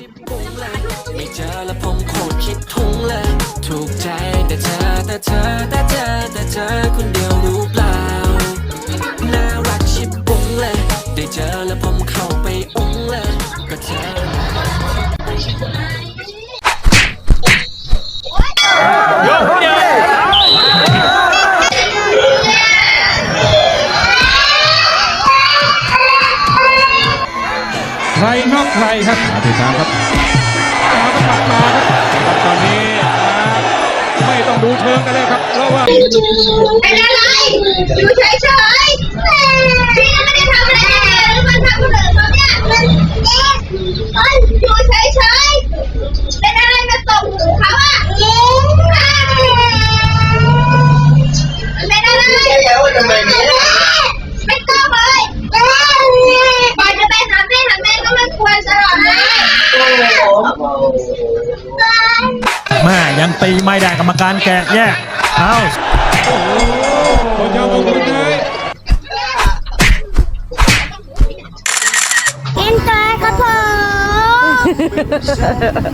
ชิบปุ้งเลยไม่เจอแล้วผมโคตรคิดทุงเลย ถูกใจแต่เธอแต่เธอแต่เธอแต่เธอคนเดียวรู้เปล่า น่ารักชิบปุ้งเลย ได้เจอแล้วผมเข้าไปอุ้งเลยก็เธอ ใครนอกใครครับมาติดตามครับมาก็ปัดมาครับครับตอนนี้มาไม่ต้องดูเชิงกันเลยครับเพราะว่าเป็นอะไรอยู่เฉยๆพี่ก็ไม่ได้ทำอะไรเลยมันทำคนอื่นเขาเนี่ยมันเอ๊ะมันอยู่เฉยๆเป็นอะไรมาตบหูเขาอะเป็นอะไร แม่ยังตีไม่ได้กรรมการแกะแยกเอาคนยาวตรงนี้เลยกินตัวครับผม